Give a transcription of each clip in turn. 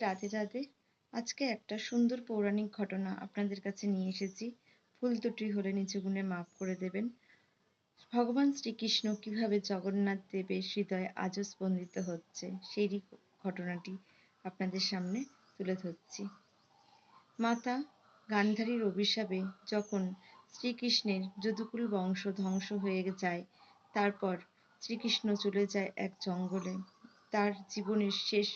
রাধে রাধে। আজকে একটা সুন্দর পৌরাণিক ঘটনা আপনাদের কাছে নিয়ে এসেছি। ভুল ত্রুটি হলে নিজ গুণে মাফ করে দেবেন। ভগবান শ্রীকৃষ্ণ কীভাবে জগন্নাথ দেবের হৃদয়ে আজও স্পন্দিত হচ্ছে, সেই ঘটনাটি আপনাদের সামনে তুলে ধরছি। মাতা গান্ধারীর অভিশাপে যখন শ্রীকৃষ্ণের যদুকুল বংশ ধ্বংস হয়ে যায়, তারপর শ্রীকৃষ্ণ চলে যায় এক জঙ্গলে। তার জীবনের শেষ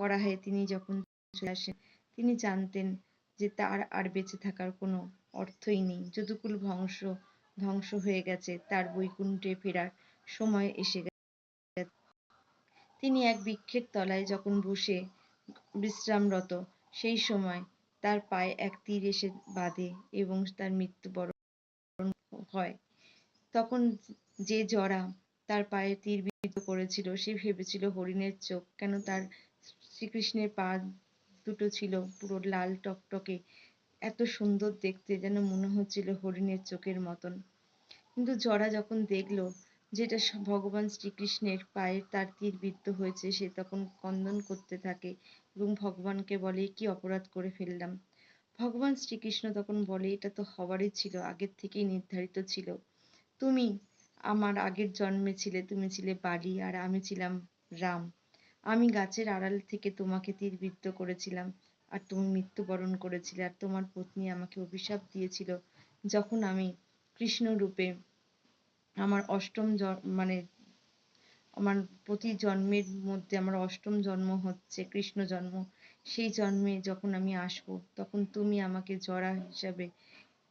পড়াহে তিনি যখন চলে আসেন, তিনি জানতেন যে তার আর বেঁচে থাকার কোনো অর্থই নেই। যদুকুল বংশ ধ্বংস হয়ে গেছে, তার বৈকুণ্ঠে ফেরার সময় এসে গেছে। তিনি এক বৃক্ষের তলায় যখন বসে বিশ্রামরত, সেই সময় তার পায়ে এক তীর এসে বাঁধে এবং তার মৃত্যুবরণ হয়। তখন যে জরা তার পায়ে তীর বিদ্ধ করেছিল, সে ভেবেছিল, হরিণের চোখ কেন তার শ্রীকৃষ্ণের পা দুটো ছিল পুরো লাল টকটকে। এত সুন্দর দেখতে যেন মনে হচ্ছিল হরিণের চোখের মতন। কিন্তু জরা যখন দেখল যেটা ভগবান শ্রীকৃষ্ণের পায়ে তার তীর বিদ্ধ হয়েছে, সে তখন কন্দন করতে থাকে এবং ভগবানকে বলে, কি অপরাধ করে ফেললাম? ভগবান শ্রীকৃষ্ণ তখন বলে, এটা তো হওয়ারই ছিল, আগের থেকেই নির্ধারিত ছিল। তুমি আমার আগের জন্মে ছিলে, তুমি ছিলে বালি, আর আমি ছিলাম রাম। আমি গাছের আড়াল থেকে তোমাকে তীরবিদ্ধ করেছিলাম, আর তুমি মৃত্যুবরণ করেছিলে, আর তোমার পত্নী আমাকে অভিশাপ দিয়েছিল। যখন আমি কৃষ্ণ রূপে আমার অষ্টম মানে আমার প্রতি জন্মের মধ্যে আমার অষ্টম জন্ম হচ্ছে, কৃষ্ণ জন্ম, সেই জন্মে যখন আমি আসব, তখন তুমি আমাকে জরা হিসাবে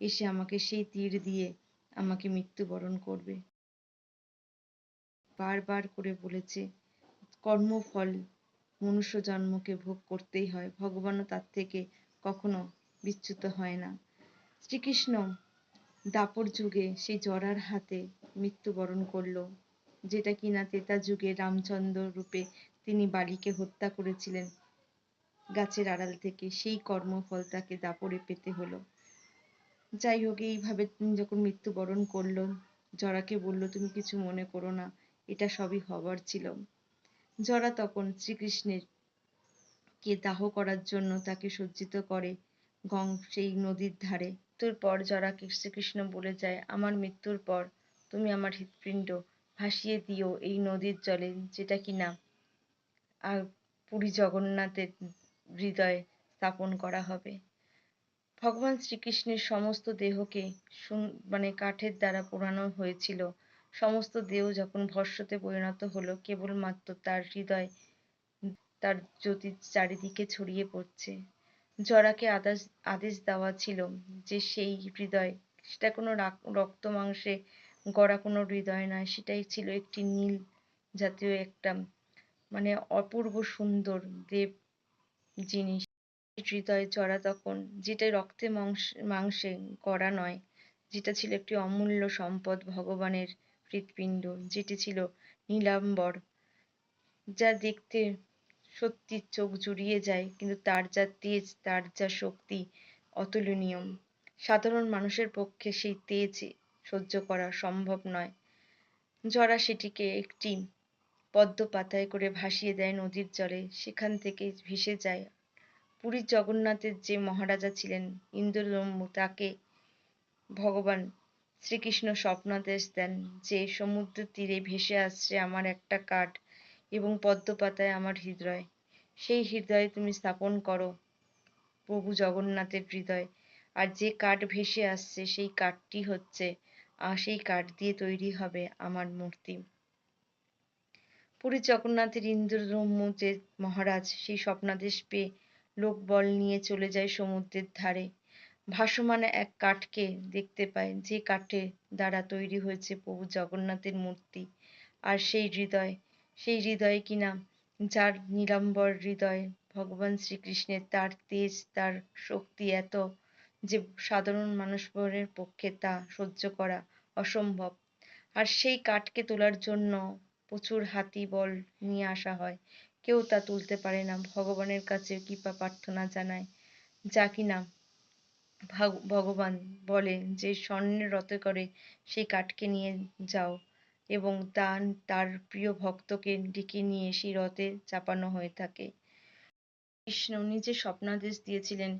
এসে আমাকে সেই তীর দিয়ে আমাকে মৃত্যুবরণ করবে। বারবার করে বলেছে কর্মফল মনুষ্য জন্মকে ভোগ করতেই হয়। ভগবানও তার থেকে কখনো বিচ্যুত হয় না। শ্রীকৃষ্ণ দাপর যুগে সেই জরার হাতে মৃত্যুবরণ করল, যেটা কিনা ত্রেতা যুগে রামচন্দ্র রূপে তিনি বালিকে হত্যা করেছিলেন গাছের আড়াল থেকে। সেই কর্মফল তাকে দাপরে পেতে হলো। যাই হোক, এইভাবে তিনি যখন মৃত্যুবরণ করল, জরাকে বলল, তুমি কিছু মনে করো না, এটা সবই হবার ছিল। জরা তখন শ্রীকৃষ্ণের কে দাহ করার জন্য তাকে সজ্জিত করে গং সেই নদীর ধারে। মৃত্যুর পর জরাকে শ্রীকৃষ্ণ বলে যায়, আমার মৃত্যুর পর তুমি আমার হৃৎপিণ্ড ভাসিয়ে দিও এই নদীর জলে, যেটা কিনা আর পুরী জগন্নাথের হৃদয়ে স্থাপন করা হবে। ভগবান শ্রীকৃষ্ণের সমস্ত দেহকে মানে কাঠের দ্বারা পোড়ানো হয়েছিল। সমস্ত দেহ যখন ভস্মতে পরিণত হলো, কেবলমাত্র তার হৃদয় তার জ্যোতি চারিদিকে ছড়িয়ে পড়ছে। জরাকে আদেশ আদেশ দেওয়া ছিল যে সেই হৃদয়, সেটা কোনো রক্ত মাংসে গড়া কোনো হৃদয় নয়, সেটাই ছিল একটি নীল জাতীয় একটা মানে অপূর্ব সুন্দর দেব জিনিস। হৃদয় জরা তখন যেটা রক্তে মাংসে গড়া নয়, যেটা ছিল একটি অমূল্য সম্পদ ভগবানের হৃৎপিণ্ড, যেটি ছিল নীলাম্বর, যা দেখতে সত্যি চোখ জুড়িয়ে যায়, কিন্তু তার যা তেজ, তার যা শক্তি অতুলনীয়। সাধারণ মানুষের পক্ষে সেই তেজ সহ্য করা সম্ভব নয়। জরা সেটিকে একটি পদ্ম পাতায় করে ভাসিয়ে দেয় নদীর জলে। সেখান থেকে ভেসে যায় পুরীর জগন্নাথের যে মহারাজা ছিলেন ইন্দ্রদম্য তাকে ভগবান শ্রীকৃষ্ণ স্বপ্নাদেশ দেন। যে সমুদ্র তীরে ভেসে আসছে আমার একটা কাঠ এবং পদ্ম পাতায় আমার হৃদয়। সেই হৃদয়ে তুমি স্থাপন করো প্রভু জগন্নাথের হৃদয়। আর যে কাঠ ভেসে আসছে সেই কাঠটি হচ্ছে আর সেই কাঠ দিয়ে তৈরি হবে আমার মূর্তি। পুরী জগন্নাথের ইন্দ্রব্রহ্ম যে মহারাজ সেই স্বপ্নাদেশ পেয়ে লোকবল নিয়ে চলে যায় সমুদ্রের ধারে। ভাসমান এক কাঠকে দেখতে পায়। যে কাঠের দ্বারা তৈরি হয়েছে প্রভু জগন্নাথের মূর্তি। আর সেই হৃদয় সেই হৃদয় কিনা যার নীলাম্বর হৃদয় ভগবান শ্রীকৃষ্ণের, তার তেজ, তার শক্তি এত যে সাধারণ মানুষের পক্ষে তা সহ্য করা অসম্ভব। আর সেই কাঠকে তোলার জন্য প্রচুর হাতি বল নিয়ে আসা হয়। কেউ তা তুলতে পারে না। ভগবানের কাছে কৃপা প্রার্থনা জানায়। যা কিনা ভগবান বলে যে স্বর্ণের রথে করে সেই কাঠকে নিয়ে যাও এবং তার তার প্রিয় ভক্তকে ডেকে নিয়ে সেই রথে চাপানো হয়ে থাকে। কৃষ্ণ নিজে স্বপ্নাদেশ দিয়েছিলেন।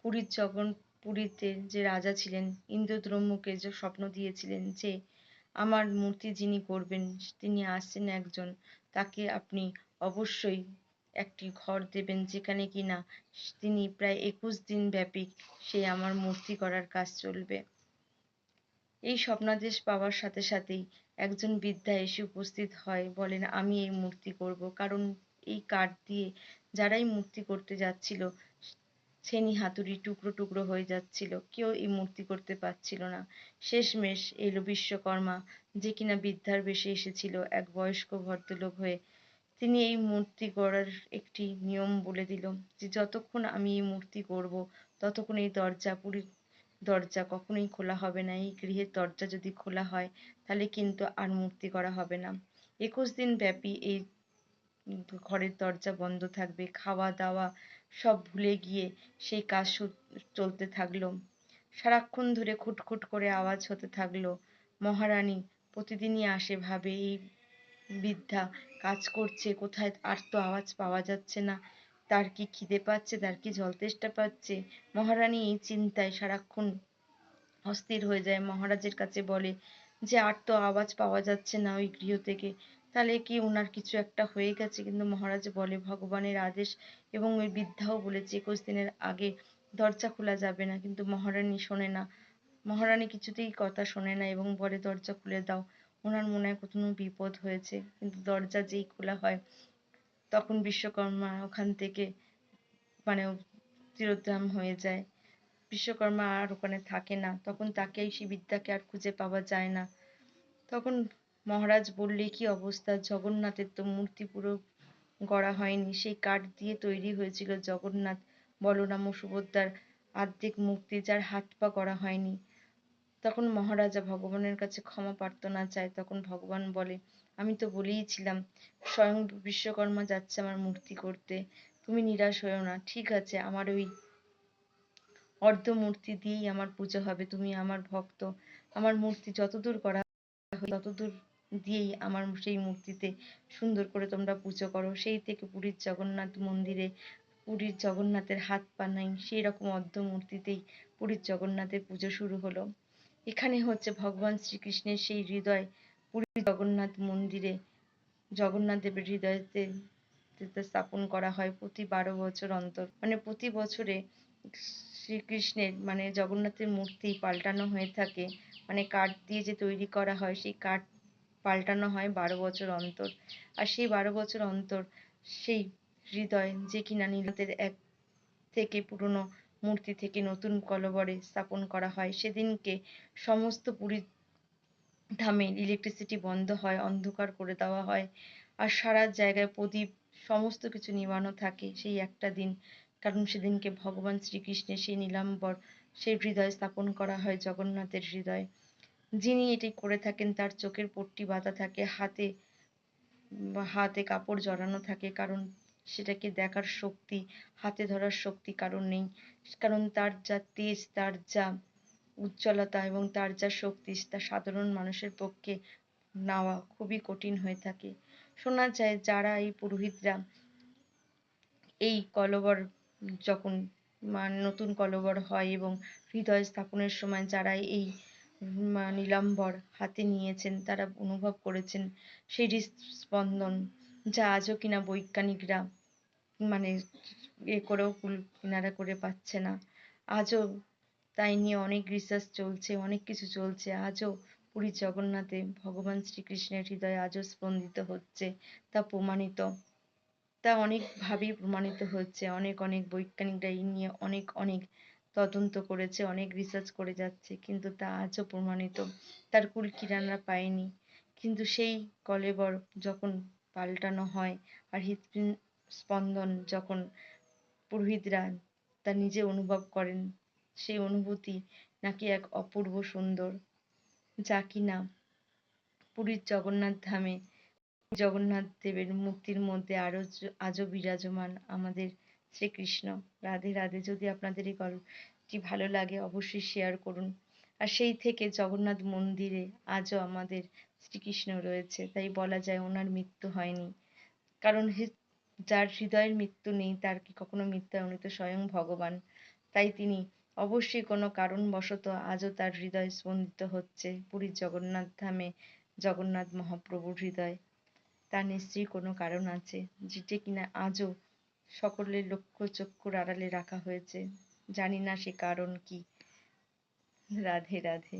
পুরীর জগন, পুরীতে যে রাজা ছিলেন ইন্দ্রদ্রম্যকে যে স্বপ্ন দিয়েছিলেন যে আমার মূর্তি যিনি করবেন, তিনি আসছেন একজন, তাকে আপনি অবশ্যই একটি ঘর দেবেন যেখানে কিনা তিনি প্রায় একুশ দিন ব্যাপী সে আমার মূর্তি করার কাজ চলবে। এই স্বপ্নাদেশ পাওয়ার সাথে সাথেই একজন বৃদ্ধা এসে উপস্থিত হয়, বলেন, আমি এই মূর্তি করব। কারণ এই কাঠ দিয়ে যারাই মূর্তি করতে যাচ্ছিল ছেনি হাতুড়ি টুকরো টুকরো হয়ে যাচ্ছিল। কেউ এই মূর্তি করতে পারছিল না। শেষমেশ এলো বিশ্বকর্মা, যে কিনা বৃদ্ধার বেশে এসেছিল। এক বয়স্ক ভদ্রলোক হয়ে তিনি এই মূর্তি গড়ার একটি নিয়ম বলে দিল যে যতক্ষণ আমি এই মূর্তি করব ততক্ষণ এই দরজা পুরীর দরজা কখনোই খোলা হবে না। এই গৃহের দরজা যদি খোলা হয়, তাহলে কিন্তু আর মূর্তি করা হবে না। একুশ দিন ব্যাপী এই ঘরের দরজা বন্ধ থাকবে। খাওয়া দাওয়া সব ভুলে গিয়ে সেই কাজ চলতে থাকল। সারাক্ষণ ধরে খুটখুট করে আওয়াজ হতে থাকল, মহারানী, প্রতিদিনই আসে ভাবে এই বৃদ্ধা কাজ করছে, কোথায় আর তো আওয়াজ পাওয়া যাচ্ছে না। তার কি খিদে পাচ্ছে, তার কি জল তেষ্টা পাচ্ছে? মহারানী এই চিন্তায় সারাক্ষণ অস্থির হয়ে যায়। মহারাজের কাছে বলে, যে আর তো আওয়াজ পাওয়া যাচ্ছে না ওই গৃহ থেকে। তাহলে কি ওনার কিছু একটা হয়ে গেছে? কিন্তু মহারাজ বলে, ভগবানের আদেশ এবং ওই বৃদ্ধাও বলেছে, একুশ দিনের আগে দরজা খোলা যাবে না। কিন্তু মহারানী শোনে না। মহারানী কিছুতেই কথা শোনে না এবং বলে, দরজা খুলে দাও। ওনার মনে হয় কোনো বিপদ হয়েছে। কিন্তু দরজা যেই খোলা হয়, তখন বিশ্বকর্মা ওখান থেকে মানে তিরোধান হয়ে যায়। বিশ্বকর্মা আর ওখানে থাকে না, তখন তাকে সেই বিদ্যাকে আর খুঁজে পাওয়া যায় না। তখন মহারাজ বললে, কি অবস্থা? জগন্নাথের তো মূর্তি পুরো গড়া হয়নি। সেই কাঠ দিয়ে তৈরি হয়েছিল জগন্নাথ। বলরাম ও সুভদ্রার আর্ধেক মূর্তি যার হাত পা করা হয়নি। তখন মহারাজা ভগবানের কাছে ক্ষমা প্রার্থনা চায়। তখন ভগবান বলে, আমি তো বলেইছিলাম স্বয়ং বিশ্বকর্মা যাচ্ছে আমার মূর্তি করতে। তুমি নিরাশ হয়েও না, ঠিক আছে, আমার ওই অর্ধ মূর্তি দিয়েই আমার পুজো হবে। তুমি আমার ভক্ত। আমার মূর্তি যতদূর করা ততদূর দিয়েই আমার সেই মূর্তিতে সুন্দর করে তোমরা পুজো করো। সেই থেকে পুরীর জগন্নাথ মন্দিরে, পুরীর জগন্নাথের হাত পা নাই সেই রকম অর্ধ মূর্তিতেই পুরীর জগন্নাথের পুজো শুরু হলো। এখানে হচ্ছে ভগবান শ্রীকৃষ্ণের সেই হৃদয় পুরীর জগন্নাথ মন্দিরে, জগন্নাথ দেবের হৃদয়তে স্থাপন করা হয় প্রতি বারো বছর অন্তর। মানে প্রতি বছরে শ্রীকৃষ্ণের মানে জগন্নাথের মূর্তি পাল্টানো হয়ে থাকে। মানে কাঠ দিয়ে যে তৈরি করা হয়, সেই কাঠ পাল্টানো হয় বারো বছর অন্তর। আর সেই বারো বছর অন্তর সেই হৃদয় যে কিনা নীলতের এক থেকে পুরনো মূর্তি থেকে নতুন কলবরে স্থাপন করা হয়। সেদিনকে সমস্ত পুরী ধামে ইলেকট্রিসিটি বন্ধ হয়, অন্ধকার করে দেওয়া হয় আর সারা জায়গায় প্রদীপ, সমস্ত কিছু নিবানো থাকে সেই একটা দিন। কারণ সেদিনকে ভগবান শ্রীকৃষ্ণের সেই নীলাম্বর, সেই হৃদয় স্থাপন করা হয় জগন্নাথের হৃদয়। যিনি এটি করে থাকেন তার চোখের পট্টি বাঁধা থাকে, হাতে হাতে কাপড় জড়ানো থাকে। কারণ সেটাকে দেখার শক্তি, হাতে ধরার শক্তি কারণ নেই। কারণ তার যা তেজ, তার যা উজ্জ্বলতা এবং তার যা শক্তি, তা সাধারণ মানুষের পক্ষে নেওয়া খুবই কঠিন হয়ে থাকে। শোনা যায় যারা এই পুরোহিতরা এই কলবর যখন নতুন কলবর হয় এবং হৃদয় স্থাপনের সময় যারা এই নীলাম্বর হাতে নিয়েছেন, তারা অনুভব করেছেন, সেই হৃদস্পন্দন যা আজও কিনা বৈজ্ঞানিকরা মানে এ করেও কুল কিনারা করে পাচ্ছে না। আজও তাই নিয়ে অনেক রিসার্চ চলছে, অনেক কিছু চলছে। আজও পুরীর জগন্নাথে ভগবান শ্রীকৃষ্ণের হৃদয় আজও স্পন্দিত হচ্ছে, তা প্রমাণিত। তা অনেকভাবেই প্রমাণিত হচ্ছে। অনেক অনেক বৈজ্ঞানিকরা এই নিয়ে অনেক অনেক তদন্ত করেছে, অনেক রিসার্চ করে যাচ্ছে, কিন্তু তা আজও প্রমাণিত। তার কুল কিনারা পায়নি। কিন্তু সেই কলেবর যখন পাল্টানো হয় আর হৃদস্পন্দন যখন পুরোহিতরা তা নিজে অনুভব করেন, সেই অনুভূতি নাকি এক অপূর্ব সুন্দর। যা কিনা পুরীর জগন্নাথ ধামে জগন্নাথ দেবের মূর্তির মধ্যে আরও আজও বিরাজমান আমাদের শ্রীকৃষ্ণ। রাধে রাধে। যদি আপনাদের এই গল্পটি ভালো লাগে, অবশ্যই শেয়ার করুন। আর সেই থেকে জগন্নাথ মন্দিরে আজও আমাদের শ্রীকৃষ্ণ রয়েছে, তাই বলা যায় ওনার মৃত্যু হয়নি। কারণ যার হৃদয়ের মৃত্যু নেই, তার কি কখনো মৃত্যু হয় উনি তো স্বয়ং ভগবান? তাই তিনি অবশ্যই কোনো কারণ বশত আজও তার হৃদয় স্পন্দিত হচ্ছে পুরীর জগন্নাথ ধামে, জগন্নাথ মহাপ্রভুর হৃদয়। তার নিশ্চয়ই কোনো কারণ আছে, যেটা কিনা আজও সকলের লক্ষ্য চক্ষুর আড়ালে রাখা হয়েছে। জানি না সে কারণ কি। রাধে রাধে।